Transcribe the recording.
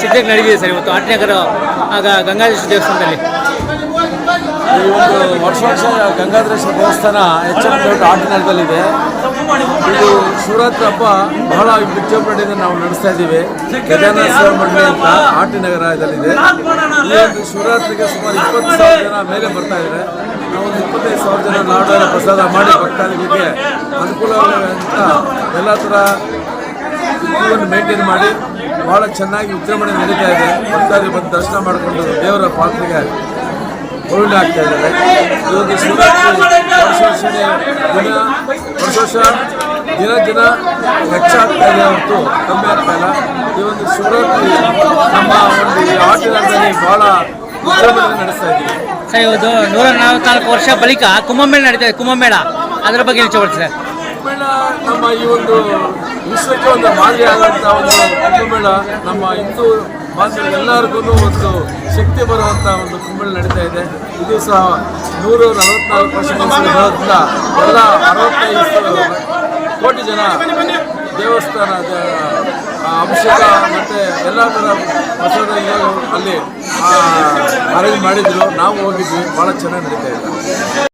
ಸಿದ್ಧಕ್ಕೆ ನಡೆದಿದೆ ಸರ್ ಇವತ್ತು ಆಟನಗರ ಆಗ ಗಂಗಾಧೇಶ್ವರ ದೇವಸ್ಥಾನದಲ್ಲಿ. ಈ ಒಂದು ವರ್ಷ ವರ್ಷ ಗಂಗಾಧರೇಶ್ವರ ದೇವಸ್ಥಾನ ಹೆಚ್ಚಿನ ದೊಡ್ಡ ಆಟನಗರದಲ್ಲಿದೆ ಇದು ಶಿವರಾತ್ರಿ ಹಬ್ಬ ಬಹಳ ವಿಜೃಂಭಣೆಯಿಂದ ನಾವು ನಡೆಸ್ತಾ ಇದ್ದೀವಿ. ಅಂತ ಆಟಿನಗರ ಇದರಲ್ಲಿದೆ. ಈ ಒಂದು ಶಿವರಾತ್ರಿಗೆ ಸುಮಾರು ಇಪ್ಪತ್ತು ಸಾವಿರ ಜನ ಮೇಲೆ ಬರ್ತಾ ಇದ್ದಾರೆ. ನಾವು ಒಂದು ಇಪ್ಪತ್ತೈದು ಸಾವಿರ ಜನ ನಾಡೋರ ಪ್ರಸಾದ ಮಾಡಿ ಭಕ್ತಾದಿಗಳಿಗೆ ಅಂತ ಎಲ್ಲ ಥರ ಇದನ್ನು ಮೇಂಟೈನ್ ಮಾಡಿ ಭಾಳ ಚೆನ್ನಾಗಿ ವಿಜೃಂಭಣೆ ನಡೀತಾ ಇದೆ. ಭಕ್ತಾದಿಗಳು ಬಂದು ದರ್ಶನ ಮಾಡಿಕೊಂಡು ದೇವರ ಪಾತ್ರೆಗೆ ಒಳ್ಳೆ ಆಗ್ತಾ ಇದ್ದಾರೆ. ಒಂದು ಶಿವರಾತ್ರಿ ದಿನ, ವರ್ಷ ವರ್ಷ ದಿನ ದಿನ ಹೆಚ್ಚಾಗ್ತಾ ಇದೆ ಹೊರತು ಕಮ್ಮಿ ಆಗ್ತಾ ಇಲ್ಲ. ಈ ಒಂದು ಶಿವರಾತ್ರಿ ನಮ್ಮ ಒಂದು ಆಟಗಾರದಲ್ಲಿ ಬಹಳ ವಿಜೃಂಭಣೆ ನಡೆಸ್ತಾ ಇದ್ದೀವಿ ಸರ್, ಇವತ್ತು ನೂರ ನಲವತ್ನಾಲ್ಕು ವರ್ಷ ಬಳಿಕ ಕುಂಭಮೇಳ ನಡೀತಾ ಇದೆ, ಕುಂಭಮೇಳ. ಅದರ ಬಗ್ಗೆ ವಿಚಾರ ಸರ್. ಕುಂಭಮೇಳ ನಮ್ಮ ಈ ಒಂದು ವಿಶ್ವಕ್ಕೆ ಒಂದು ಮಾದರಿ ಆದಂಥ ಒಂದು ಕುಂಭಮೇಳ, ನಮ್ಮ ಹಿಂದೂ ಎಲ್ಲರಿಗೂ ಒಂದು ಶಕ್ತಿ ಬರುವಂಥ ಒಂದು ಕುಂಭಮೇಳ ನಡೀತಾ ಇದೆ. ಇದು ಸಹ ನೂರು ನಲವತ್ನಾಲ್ಕು ವರ್ಷ ಬರೋದ್ರಿಂದ ಎಲ್ಲ ಅರವತ್ತೈದು ಕೋಟಿ ಜನ ದೇವಸ್ಥಾನದ ಅಭಿಷೇಕ ಮತ್ತು ಎಲ್ಲ ಥರ ಪ್ರಸಾದ ಅಲ್ಲಿ ಅರೇಂಜ್ ಮಾಡಿದ್ರು. ನಾವು ಹೋಗಿದ್ವಿ. ಭಾಳ ಚೆನ್ನಾಗಿ ನಡೀತಾ ಇದೆ.